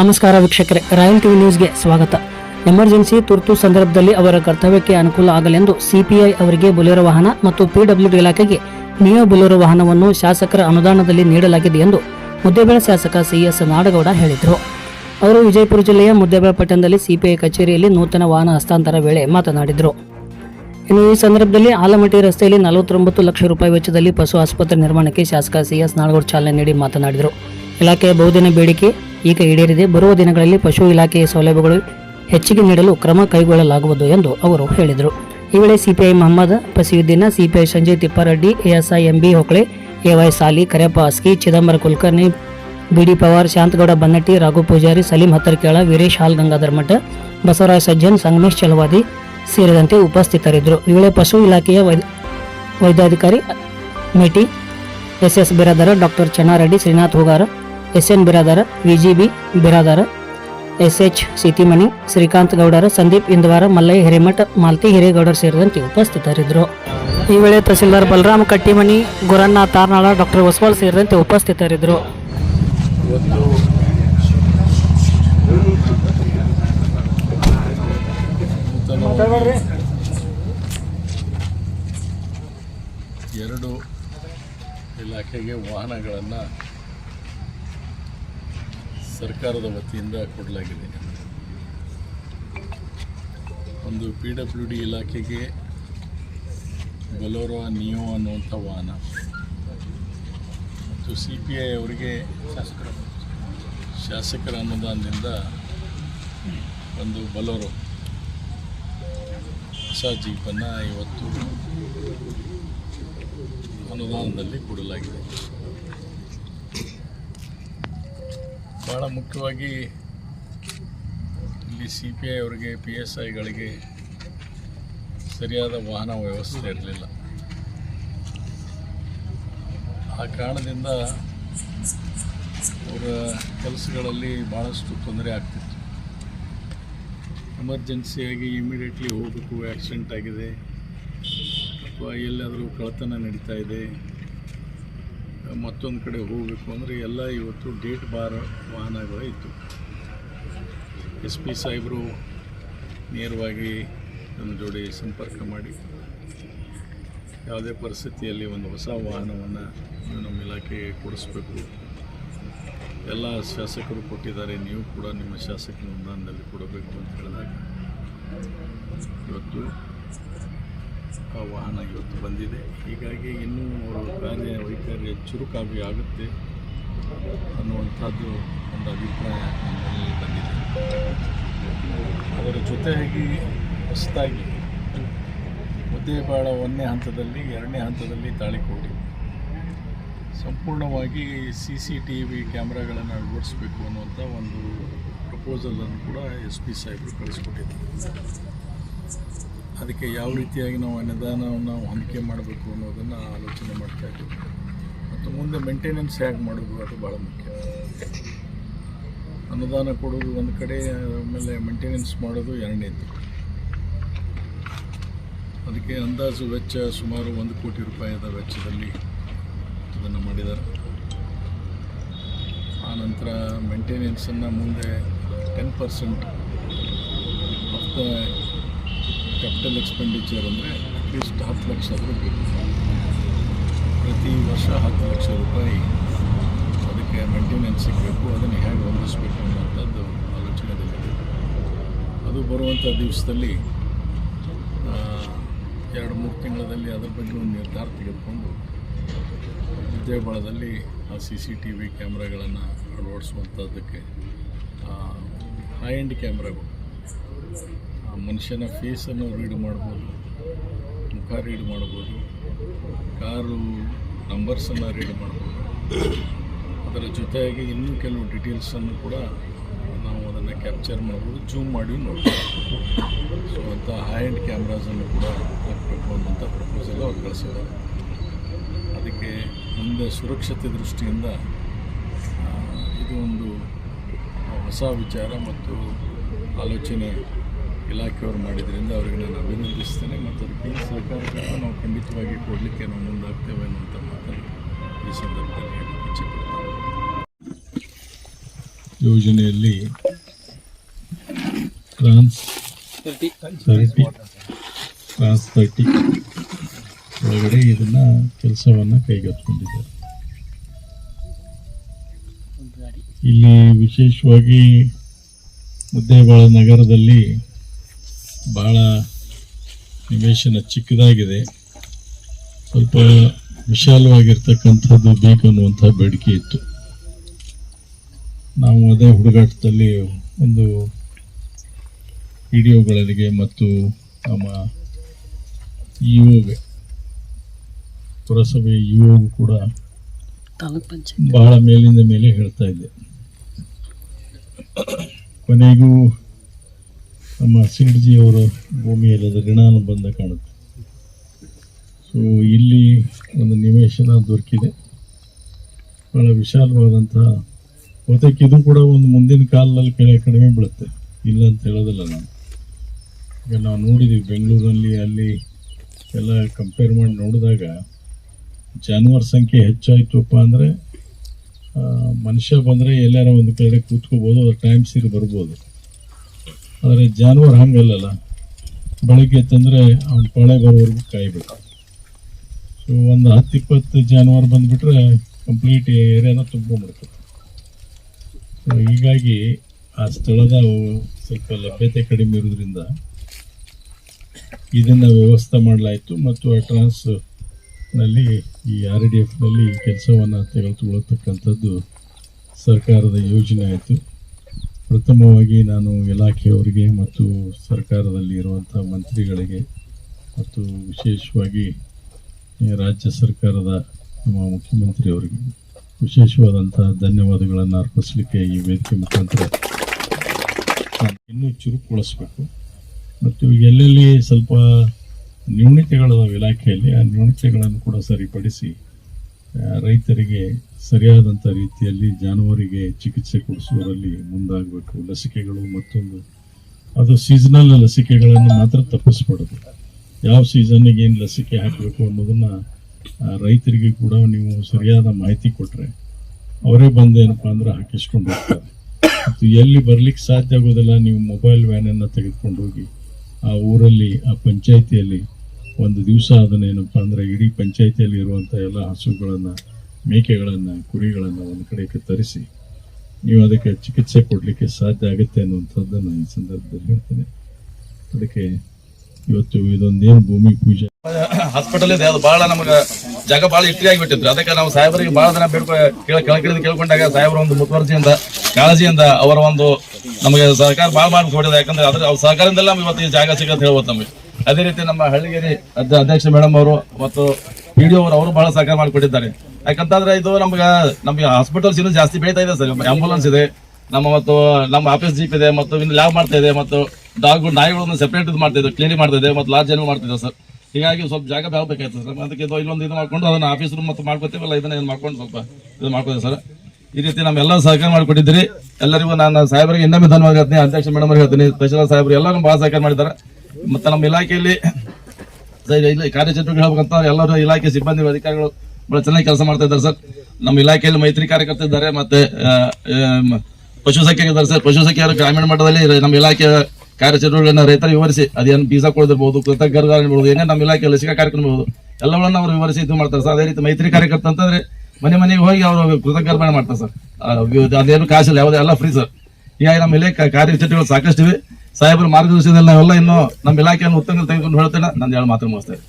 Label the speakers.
Speaker 1: ನಮಸ್ಕಾರ ವೀಕ್ಷಕರೇ, royal TV ನ್ಯೂಸ್ಗೆ ಸ್ವಾಗತ. ಎಮರ್ಜೆನ್ಸಿ ತುರ್ತು ಸಂದರ್ಭದಲ್ಲಿ ಅವರ ಕರ್ತವ್ಯಕ್ಕೆ ಅನುಕೂಲ ಆಗಲೆಂದು ಸಿಪಿಐ ಅವರಿಗೆ ಬೊಲೆರೋ ವಾಹನ ಮತ್ತು ಪಿಡಬ್ಲ್ಯೂಡಿ ಇಲಾಖೆಗೆ ನಿಯೋ ಬೊಲೆರೋ ವಾಹನವನ್ನು ಶಾಸಕರ ಅನುದಾನದಲ್ಲಿ ನೀಡಲಾಗಿದೆ ಎಂದು ಮುದ್ದೇಬೇಳೆ ಶಾಸಕ ಸಿಎಸ್ ನಾಡಗೌಡ ಹೇಳಿದರು. ಅವರು ವಿಜಯಪುರ ಜಿಲ್ಲೆಯ ಮುದ್ದೇಬೇಳೆ ಪಟ್ಟಣದಲ್ಲಿ ಸಿಪಿಐ ಕಚೇರಿಯಲ್ಲಿ ನೂತನ ವಾಹನ ಹಸ್ತಾಂತರ ವೇಳೆ ಮಾತನಾಡಿದರು. ಇನ್ನು ಈ ಸಂದರ್ಭದಲ್ಲಿ ಆಲಮಟ್ಟಿ ರಸ್ತೆಯಲ್ಲಿ ನಲವತ್ತೊಂಬತ್ತು ಲಕ್ಷ ರೂಪಾಯಿ ವೆಚ್ಚದಲ್ಲಿ ಪಶು ಆಸ್ಪತ್ರೆ ನಿರ್ಮಾಣಕ್ಕೆ ಶಾಸಕ ಸಿಎಸ್ ನಾಡಗೌಡ ಚಾಲನೆ ನೀಡಿ ಮಾತನಾಡಿದರು. ಇಲಾಖೆಯ ಬಹುದಿನ ಬೇಡಿಕೆ ಈಗ ಈಡೇರಿದೆ. ಬರುವ ದಿನಗಳಲ್ಲಿ ಪಶು ಇಲಾಖೆಯ ಸೌಲಭ್ಯಗಳು ಹೆಚ್ಚಿಗೆ ನೀಡಲು ಕ್ರಮ ಕೈಗೊಳ್ಳಲಾಗುವುದು ಎಂದು ಅವರು ಹೇಳಿದರು. ಈ ವೇಳೆ CPI Mohammed Fasiuddin CPI Sanjay Tippareddy, ASI MB Hokle, AY Sali Karappa Aski Chidambara Kulkarni, ಬಿಡಿ ಪವಾರ್, ಶಾಂತಗೌಡ ಬನ್ನಟ್ಟಿ, ರಾಘು ಪೂಜಾರಿ, ಸಲೀಂ ಹತ್ತರಕೇಳ, ವೀರೇಶ್ ಹಾಲ್, ಗಂಗಾಧರ್ ಮಠ, ಬಸವರಾಜ್ ಸಜ್ಜನ್, ಸಂಗಮೇಶ್ ಚಲವಾದಿ ಸೇರಿದಂತೆ ಉಪಸ್ಥಿತರಿದ್ದರು. ಈ ವೇಳೆ ಪಶು ಇಲಾಖೆಯ ವೈದ್- ವೈದ್ಯಾಧಿಕಾರಿ Meti S S Biradar, doctor Chennareddy, Srinath Hugar S N Biradar, VGB Biradar S H Seetimani Srikanth Gowdar, Sandeep Indawar, Mallayya Hiremath, Malti ಹಿರೇಗೌಡರು ಸೇರಿದಂತೆ ಉಪಸ್ಥಿತರಿದ್ದರು. ಈ ವೇಳೆ ತಹಸೀಲ್ದಾರ್ ಬಲರಾಮ್ ಕಟ್ಟಿಮಣಿ, ಗುರಣ್ಣ ತಾರ್ನಾಳ, ಡಾಕ್ಟರ್ ಹೊಸವಾಲ್ ಸೇರಿದಂತೆ ಉಪಸ್ಥಿತರಿದ್ದರು.
Speaker 2: ಎರಡು ಇಲಾಖೆಗೆ ವಾಹನಗಳನ್ನು ಸರ್ಕಾರದ ವತಿಯಿಂದ ಕೊಡಲಾಗಿದೆ. ಒಂದು ಪಿ ಡಬ್ಲ್ಯೂ ಡಿ ಇಲಾಖೆಗೆ ಬಲೋರೋ ನಿಯೋ ಅನ್ನುವಂಥ ವಾಹನ. ಮತ್ತು ಸಿ ಪಿ ಐ ಅವರಿಗೆ ಶಾಸಕರ ಶಾಸಕರ ಅನುದಾನದಿಂದ ಒಂದು ಬಲೋರೋ ಹೊಸ ಜೀಪನ್ನು ಇವತ್ತು ಅನುದಾನದಲ್ಲಿ ಕೊಡಲಾಗಿದೆ. ಭಾಳ ಮುಖ್ಯವಾಗಿ ಇಲ್ಲಿ ಸಿ ಪಿ ಐ ಅವರಿಗೆ ಪಿ ಎಸ್ ಐಗಳಿಗೆ ಸರಿಯಾದ ವಾಹನ ವ್ಯವಸ್ಥೆ ಇರಲಿಲ್ಲ. ಆ ಕಾರಣದಿಂದ ಅವರ ಕೆಲಸಗಳಲ್ಲಿ ಭಾಳಷ್ಟು ತೊಂದರೆ ಆಗ್ತಿತ್ತು. ಎಮರ್ಜೆನ್ಸಿಯಾಗಿ ಇಮಿಡಿಯೇಟ್ಲಿ ಹೋಗಬೇಕು, ಆಕ್ಸಿಡೆಂಟ್ ಆಗಿದೆ, ಅಥವಾ ಎಲ್ಲಾದರೂ ಕಳ್ಳತನ ನಡೀತಾ ಇದೆ ಮತ್ತೊಂದು ಕಡೆ ಹೋಗಬೇಕು ಅಂದರೆ ಎಲ್ಲ ಇವತ್ತು ಡೇಟ್ ಬಾರ್ ವಾಹನಗಳು ಇತ್ತು ಎಸ್ ಪಿ ಸಾಹೇಬರು ನೇರವಾಗಿ ನಮ್ಮ ಜೋಡಿ ಸಂಪರ್ಕ ಮಾಡಿ. ಯಾವುದೇ ಪರಿಸ್ಥಿತಿಯಲ್ಲಿ ಒಂದು ಹೊಸ ವಾಹನವನ್ನು ನೀವು ನಮ್ಮ ಇಲಾಖೆಗೆ ಕೊಡಿಸ್ಬೇಕು. ಎಲ್ಲ ಶಾಸಕರು ಕೊಟ್ಟಿದ್ದಾರೆ, ನೀವು ಕೂಡ ನಿಮ್ಮ ಶಾಸಕರ ಅನುದಾನದಲ್ಲಿ ಕೊಡಬೇಕು ಅಂತ ಹೇಳಿದಾಗ. ಇವತ್ತು ವಾಹನ ಇವತ್ತು ಬಂದಿದೆ. ಹೀಗಾಗಿ ಇನ್ನೂ ಅವರು ಕಾರ್ಯ ವೈಖರಿ ಚುರುಕಾಗಿ ಆಗುತ್ತೆ ಅನ್ನುವಂಥದ್ದು ಒಂದು ಅಭಿಪ್ರಾಯ ನಮ್ಮಲ್ಲಿ ಬಂದಿದೆ. ಅದರ ಜೊತೆಯಾಗಿ ಹೊಸದಾಗಿ ಮುದ್ದೇಬಾಳ ಒಂದನೇ ಹಂತದಲ್ಲಿ ಎರಡನೇ ಹಂತದಲ್ಲಿ ತಾಳಿಕೋಟಿ ಸಂಪೂರ್ಣವಾಗಿ ಸಿ ಸಿ ಟಿ ವಿ ಕ್ಯಾಮ್ರಾಗಳನ್ನು ಅಳವಡಿಸ್ಬೇಕು ಅನ್ನುವಂಥ ಒಂದು ಪ್ರಪೋಸಲನ್ನು ಕೂಡ ಎಸ್ ಪಿ ಸಾಹೇಬರು ಕಳಿಸ್ಕೊಟ್ಟಿದ್ದಾರೆ. ಅದಕ್ಕೆ ಯಾವ ರೀತಿಯಾಗಿ ನಾವು ಅನುದಾನವನ್ನು ಹೊಂದಿಕೆ ಮಾಡಬೇಕು ಅನ್ನೋದನ್ನು ಆಲೋಚನೆ ಮಾಡ್ತಾ ಇದ್ದೀವಿ. ಮತ್ತು ಮುಂದೆ ಮೇಂಟೆನೆನ್ಸ್ ಹೇಗೆ ಮಾಡೋದು ಅದು ಭಾಳ ಮುಖ್ಯ. ಅನುದಾನ ಕೊಡೋದು ಒಂದು ಕಡೆ, ಆಮೇಲೆ ಮೇಂಟೆನೆನ್ಸ್ ಮಾಡೋದು ಎರಡನೇದು. ಅದಕ್ಕೆ ಅಂದಾಜು ವೆಚ್ಚ ಸುಮಾರು ಒಂದು ಕೋಟಿ ರೂಪಾಯಿದ ವೆಚ್ಚದಲ್ಲಿ ಅದನ್ನು ಮಾಡಿದ್ದಾರೆ ಆ ನಂತರ ಮೇಂಟೆನೆನ್ಸನ್ನು ಮುಂದೆ ten percent of the capital expenditure ಅಂದರೆ ಅಟ್ಲೀಸ್ಟ್ ಹತ್ತು ಲಕ್ಷ ರೂಪಾಯಿ ಪ್ರತಿ ವರ್ಷ ಹತ್ತು ಲಕ್ಷ ರೂಪಾಯಿ ಅದಕ್ಕೆ ಮೇಂಟೆನೆನ್ಸ್ ಸಿಗಬೇಕು. ಅದನ್ನು ಹೇಗೆ ಹೊಂದಿಸ್ಬೇಕು ಅನ್ನೋಂಥದ್ದು ಆಲೋಚನೆದಲ್ಲಿದೆ ಅದು ಬರುವಂಥ ದಿವಸದಲ್ಲಿ ಎರಡು ಮೂರು ತಿಂಗಳಲ್ಲಿ ಅದರ ಬಗ್ಗೆ ಒಂದು ನಿರ್ಧಾರ ತೆಗೆದುಕೊಂಡು ವಿದ್ಯಾಬಾಳದಲ್ಲಿ ಆ ಸಿ ಸಿ ಟಿ ವಿ ಕ್ಯಾಮ್ರಾಗಳನ್ನು ಅಳವಡಿಸುವಂಥದ್ದಕ್ಕೆ ಹೈ ಎಂಡ್ ಕ್ಯಾಮ್ರಾಗಳು. ಮನುಷ್ಯನ ಫೇಸನ್ನು ರೀಡ್ ಮಾಡ್ಬೋದು, ಮುಖ ರೀಡ್ ಮಾಡ್ಬೋದು, ಕಾರು ನಂಬರ್ಸನ್ನು ರೀಡ್ ಮಾಡ್ಬೋದು. ಅದರ ಜೊತೆಯಾಗಿ ಇನ್ನೂ ಕೆಲವು ಡೀಟೇಲ್ಸನ್ನು ಕೂಡ ನಾವು ಅದನ್ನು ಕ್ಯಾಪ್ಚರ್ ಮಾಡ್ಬೋದು, ಜೂಮ್ ಮಾಡಿ ನೋಡ್ಬೋದು. ಸೊ ಅಂಥ ಹೈ ಆ್ಯಂಡ್ ಕ್ಯಾಮ್ರಾಸನ್ನು ಕೂಡ ಹಾಕಬೇಕು ಅನ್ನೋಂಥ ಪ್ರಪೋಸಲ್ ಅವ್ರು ಕಳಿಸಿದ್ದಾರೆ. ಅದಕ್ಕೆ ಮುಂದೆ ಸುರಕ್ಷತೆ ದೃಷ್ಟಿಯಿಂದ ಇದು ಒಂದು ಹೊಸ ವಿಚಾರ ಮತ್ತು ಆಲೋಚನೆ ಇಲಾಖೆಯವರು ಮಾಡಿದ್ರಿಂದ ಅವರಿಗೆ ನಾನು ಅಭಿನಂದಿಸ್ತೇನೆ ಮತ್ತು ಅದಕ್ಕೆ ಈ ಸಹಕಾರ ನಾವು ಖಂಡಿತವಾಗಿ ಕೊಡಲಿಕ್ಕೆ ನಾವು ಮುಂದಾಗ್ತೇವೆ ಅನ್ನುವಂಥ ಮಾತನ್ನು ಈ ಸಂದರ್ಭದಲ್ಲಿ ಹೇಳಲಿಕ್ಕೆ ಇಚ್ಛೆಪಡ್ತೇನೆ ಯೋಜನೆಯಲ್ಲಿ ಟ್ರಾನ್ಸ್ ತರ್ಟಿ ಟ್ರಾನ್ಸ್ ತರ್ಟಿ ಒಳಗಡೆ ಇದನ್ನ ಕೆಲಸವನ್ನ ಕೈಗೆತ್ತಿಕೊಂಡಿದ್ದಾರೆ. ಇಲ್ಲಿ ವಿಶೇಷವಾಗಿ ಮುದ್ದೇಬಾಳ ನಗರದಲ್ಲಿ ಬಹಳ ನಿವೇಶನ ಚಿಕ್ಕದಾಗಿದೆ. ಸ್ವಲ್ಪ ವಿಶಾಲವಾಗಿರ್ತಕ್ಕಂಥದ್ದು ಬೇಕು ಅನ್ನುವಂಥ ಬೇಡಿಕೆ ಇತ್ತು. ನಾವು ಅದೇ ಹುಡುಗಾಟದಲ್ಲಿ ಒಂದು ವಿಡಿಯೋಗಳಿಗೆ ಮತ್ತು ನಮ್ಮ ಇಒಗೆ ಪುರಸಭೆ ಇಒಗೂ ಕೂಡ ಬಹಳ ಮೇಲಿಂದ ಮೇಲೆ ಹೇಳ್ತಾ ಇದ್ದೆ. ಕೊನೆಗೂ ನಮ್ಮ ಸಿಂಡ್ಜಿ ಅವರ ಭೂಮಿಯಲ್ಲಿ ಅದು ಋಣಾನುಬಂಧ ಕಾಣುತ್ತೆ. ಸೊ ಇಲ್ಲಿ ಒಂದು ನಿವೇಶನ ದೊರಕಿದೆ. ಬಹಳ ವಿಶಾಲವಾದಂತಹ ಹೊತ್ತಕ್ಕೆ ಇದು ಕೂಡ ಒಂದು ಮುಂದಿನ ಕಾಲದಲ್ಲಿ ಕೆಳ ಕಡಿಮೆ ಬೀಳುತ್ತೆ. ಇಲ್ಲ ಅಂತ ಹೇಳೋದಿಲ್ಲ ನಾನು. ಈಗ ನಾವು ನೋಡಿದ್ದೀವಿ ಬೆಂಗಳೂರಲ್ಲಿ ಅಲ್ಲಿ ಎಲ್ಲ ಕಂಪೇರ್ ಮಾಡಿ ನೋಡಿದಾಗ ಜಾನುವಾರು ಸಂಖ್ಯೆ ಹೆಚ್ಚಾಯ್ತುಪ್ಪ ಅಂದರೆ ಮನುಷ್ಯ ಬಂದರೆ ಎಲ್ಲಾರ ಒಂದು ಕಡೆ ಕೂತ್ಕೋಬೋದು ಅದ್ರ ಟೈಮ್ ಸೀರಿ ಬರ್ಬೋದು. ಆದರೆ ಜಾನುವಾರು ಹಂಗಲ್ಲಲ್ಲ. ಬೆಳಗ್ಗೆ ತಂದರೆ ಅವ್ನು ಪಾಳೆ ಬರೋವರೆಗೂ ಕಾಯಬೇಕು. ಸೊ ಒಂದು ಹತ್ತು ಇಪ್ಪತ್ತು ಜಾನುವಾರು ಬಂದುಬಿಟ್ರೆ ಕಂಪ್ಲೀಟ್ ಏರಿಯಾನ ತುಂಬಿಕೊಂಡ್ಬಿಡ್ತು ಸೊ ಹೀಗಾಗಿ ಆ ಸ್ಥಳದ ಸ್ವಲ್ಪ ಲಭ್ಯತೆ ಕಡಿಮೆ ಇರೋದ್ರಿಂದ ಇದನ್ನು ವ್ಯವಸ್ಥೆ ಮಾಡಲಾಯಿತು ಮತ್ತು ಆ ಟ್ರಾನ್ಸ್ನಲ್ಲಿ ಈ ಆರ್ ಡಿ ಎಫ್ನಲ್ಲಿ ಕೆಲಸವನ್ನು ತೆಗೆದುಕೊಳ್ಳತಕ್ಕಂಥದ್ದು ಸರ್ಕಾರದ ಯೋಜನೆ ಆಯಿತು. ಪ್ರಥಮವಾಗಿ ನಾನು ಇಲಾಖೆಯವರಿಗೆ ಮತ್ತು ಸರ್ಕಾರದಲ್ಲಿ ಇರುವಂಥ ಮಂತ್ರಿಗಳಿಗೆ ಮತ್ತು ವಿಶೇಷವಾಗಿ ರಾಜ್ಯ ಸರ್ಕಾರದ ನಮ್ಮ ಮುಖ್ಯಮಂತ್ರಿಯವರಿಗೆ ವಿಶೇಷವಾದಂಥ ಧನ್ಯವಾದಗಳನ್ನು ಅರ್ಪಿಸಲಿಕ್ಕೆ ಈ ವೇದಿಕೆ ಮುಖಾಂತರ ನಾನು ಇನ್ನೂ ಚುರುಕುಗೊಳಿಸಬೇಕು. ಮತ್ತು ಎಲ್ಲೆಲ್ಲಿ ಸ್ವಲ್ಪ ನ್ಯೂನತೆಗಳಿದಾವೆ ಇಲಾಖೆಯಲ್ಲಿ, ಆ ನ್ಯೂನತೆಗಳನ್ನು ಕೂಡ ಸರಿಪಡಿಸಿ ರೈತರಿಗೆ ಸರಿಯಾದಂಥ ರೀತಿಯಲ್ಲಿ ಜಾನುವಾರಿಗೆ ಚಿಕಿತ್ಸೆ ಕೊಡಿಸುವುದರಲ್ಲಿ ಮುಂದಾಗಬೇಕು. ಲಸಿಕೆಗಳು ಮತ್ತೊಂದು. ಅದು ಸೀಸನಲ್ ಲಸಿಕೆಗಳನ್ನು ಮಾತ್ರ ತಪ್ಪಿಸ್ಬಾರ್ದು ಯಾವ ಸೀಸನ್ನಿಗೆ ಏನು ಲಸಿಕೆ ಹಾಕಬೇಕು ಅನ್ನೋದನ್ನು ರೈತರಿಗೆ ಕೂಡ ನೀವು ಸರಿಯಾದ ಮಾಹಿತಿ ಕೊಟ್ಟರೆ ಅವರೇ ಬಂದು ಏನಪ್ಪ ಅಂದ್ರೆ ಹಾಕಿಸ್ಕೊಂಡು ಹೋಗ್ತಾರೆ. ಮತ್ತು ಎಲ್ಲಿ ಬರ್ಲಿಕ್ಕೆ ಸಾಧ್ಯ ಆಗೋದಿಲ್ಲ, ನೀವು ಮೊಬೈಲ್ ವ್ಯಾನನ್ನು ತೆಗೆದುಕೊಂಡು ಹೋಗಿ ಆ ಊರಲ್ಲಿ, ಆ ಪಂಚಾಯಿತಿಯಲ್ಲಿ ಒಂದು ದಿವಸ ಅದನ್ನೇನಪ್ಪ ಅಂದರೆ ಇಡೀ ಪಂಚಾಯಿತಿಯಲ್ಲಿ ಇರುವಂಥ ಎಲ್ಲ ಹಸುಗಳನ್ನು, ಮೇಕೆಗಳನ್ನು, ಕುರಿಗಳನ್ನು ಒಂದು ಕಡೆಗೆ ತರಿಸಿ, ನೀವು ಅದಕ್ಕೆ ಚಿಕಿತ್ಸೆ ಕೊಡಲಿಕ್ಕೆ ಸಾಧ್ಯ ಆಗುತ್ತೆ ಅನ್ನುವಂಥದ್ದನ್ನು ಈ ಸಂದರ್ಭದಲ್ಲಿ ಹೇಳ್ತೇನೆ. ಅದಕ್ಕೆ ಇವತ್ತು ಇದೊಂದೇನು ಭೂಮಿ ಪೂಜೆ.
Speaker 3: ಹಾಸ್ಪಿಟಲ್ ಇದೆ ಅದು ಬಹಳ ನಮಗೆ ಜಾಗ ಬಹಳ ಇಟ್ಟಿಗೆ ಆಗಿಬಿಟ್ಟಿದ್ರು ಅದಕ್ಕೆ ನಾವು ಸಾಹೇಬರಿಗೆ ಬಹಳ ದಿನ ಬೇಡ್ಕೊ ಕೇಳ, ಕೆಳಗಿಳಿದು ಕೇಳ್ಕೊಂಡಾಗ ಸಾಹೇಬರ ಒಂದು ಮುತುವರ್ಜಿಯಿಂದ, ಕಾಳಜಿಯಿಂದ ಅವರ ಒಂದು ನಮಗೆ ಸರ್ಕಾರ ಭಾಳ ಮಾಡಿ ಯಾಕಂದ್ರೆ ಅದ್ರ ಅವ್ರ ಸಹಕಾರದಿಂದೆಲ್ಲ ನಮ್ಗೆ ಇವತ್ತು ಈ ಜಾಗ ಸಿಗತ್ತೆ ಹೇಳ್ಬೋದು ನಮಗೆ. ಅದೇ ರೀತಿ ನಮ್ಮ ಹಳ್ಳಿಗೇರಿ ಅಧ್ಯ- ಅಧ್ಯಕ್ಷ ಮೇಡಮ್ ಅವರು ಮತ್ತು ಪಿ ಡಿ ಅವರು ಅವರು ಬಹಳ ಸಹಕಾರ ಮಾಡಿಕೊಟ್ಟಿದ್ದಾರೆ. ಯಾಕಂತಂದ್ರೆ ಇದು ನಮ್ಗೆ, ನಮಗೆ ಹಾಸ್ಪಿಟಲ್ಸ್ ಇನ್ನೂ ಜಾಸ್ತಿ ಬೆಳೀತಾ ಇದೆ ಸರ್. ಆಂಬುಲೆನ್ಸ್ ಇದೆ, ನಮ್ಮ ಮತ್ತು ನಮ್ಮ ಆಫೀಸ್ ಜೀಪ್ ಇದೆ ಮತ್ತು ಇನ್ನು ಲ್ಯಾಬ್ ಮಾಡ್ತಾ ಇದೆ ಮತ್ತು ಡಾಗ್ ನಾಯಿಗಳನ್ನು ಸೆಪರೇಟ್ ಇದು ಮಾಡ್ತಾ ಇದೆ ಕ್ಲೀನಿಂಗ್ ಮಾಡ್ತಾ ಇದೆ ಮತ್ತು ಲಾರ್ಜ್ ಏನು ಮಾಡ್ತಿದೆ ಸರ್. ಹೀಗಾಗಿ ಸ್ವಲ್ಪ ಜಾಗ ಬೇಕಾಯ್ತು ಸರ್. ಅದಕ್ಕೆ ಇದು ಇಲ್ಲೊಂದು ಇದು ಮಾಡ್ಕೊಂಡು ಅದನ್ನ ಆಫೀಸ್ ರೂಮ್ ಮತ್ತು ಮಾಡ್ಕೊತೀವಲ್ಲ, ಇದನ್ನ ಏನು ಮಾಡ್ಕೊಂಡು ಸ್ವಲ್ಪ ಇದು ಮಾಡ್ಕೊತೀವಿ ಸರ್. ಈ ರೀತಿ ನಮ್ಮೆಲ್ಲ ಸಹಕಾರ ಮಾಡಿಕೊಟ್ಟಿದ್ದೀರಿ. ಎಲ್ಲರಿಗೂ ನಾನು ಸಾಹೇಬರಿಗೆ ಇನ್ನೊಮ್ಮೆ ಧನ್ಯವಾದ ಹೇಳ್ತೀನಿ. ಅಧ್ಯಕ್ಷ ಮೇಡಮ್ ಹೇಳ್ತೀನಿ. ಸ್ಪೆಷಲ್ ಸಾಹೇಬರು ಎಲ್ಲರೂ ಭಾಳ ಸಹಕಾರ ಮಾಡಿದ್ದಾರೆ. ಮತ್ತು ನಮ್ಮ ಇಲಾಖೆಯಲ್ಲಿ ಕಾರ್ಯಚಟುವಟಿಕೆ ಹೇಳ್ಬೇಕಂತಂದ್ರೆ ಎಲ್ಲರೂ ಇಲಾಖೆ ಸಿಬ್ಬಂದಿ ಅಧಿಕಾರಿಗಳು ಬಹಳ ಚೆನ್ನಾಗಿ ಕೆಲಸ ಮಾಡ್ತಾ ಇದ್ದಾರೆ ಸರ್. ನಮ್ಮ ಇಲಾಖೆಯಲ್ಲಿ ಮೈತ್ರಿ ಕಾರ್ಯಕರ್ತ ಇದ್ದಾರೆ, ಮತ್ತೆ ಪಶುಸಂಖ್ಯೆ ಇದ್ದಾರೆ ಸರ್. ಪಶುಸಂಖ್ಯೆಯವರು ಗ್ರಾಮೀಣ ಮಟ್ಟದಲ್ಲಿ ನಮ್ಮ ಇಲಾಖೆ ಕಾರ್ಯಚಟುವಟಿಕೆಗಳನ್ನ ರೈತರಿಗೆ ವಿವರಿಸಿ, ಅದೇನು ಬೀಜ ಕೊಡದಿರ್ಬೋದು ಕೃತಕ ಏನೇ ನಮ್ಮ ಇಲಾಖೆ ಲಸಿಕಾ ಕಾರ್ಯಕ್ರಮ ಎಲ್ಲವನ್ನ ಅವರು ವಿವರಿಸಿ ಇದು ಮಾಡ್ತಾರೆ ಸರ್. ಅದೇ ರೀತಿ ಮೈತ್ರಿ ಕಾರ್ಯಕರ್ತ ಅಂತಂದ್ರೆ ಮನೆ ಮನೆಗೆ ಹೋಗಿ ಅವರು ಕೃತಜ್ಞರ್ಪಣೆ ಮಾಡ್ತಾರೆ ಸರ್. ಅದೇನು ಕಾಸಿಲ್ಲ ಯಾವುದೇ, ಎಲ್ಲ ಫ್ರೀ ಸರ್. ಹೀಗಾಗಿ ನಮ್ಮ ಇಲಾಖೆ ಕಾರ್ಯಚಟುವಟಿಕೆಗಳು ಸಾಕಷ್ಟು ಇವೆ ಸಾಹೇಬರ ಮಾರ್ಗದರ್ಶನದಲ್ಲಿ ನಾವೆಲ್ಲ ಇನ್ನು ನಮ್ಮ ಇಲಾಖೆಯನ್ನು ಉತ್ತಮ ತೆಗೆದುಕೊಂಡು ಹೇಳ್ತೇನೆ ನಾನು ಹೇಳಿ ಮಾತ್ರ ಮುಗಿಸ್ತೇನೆ.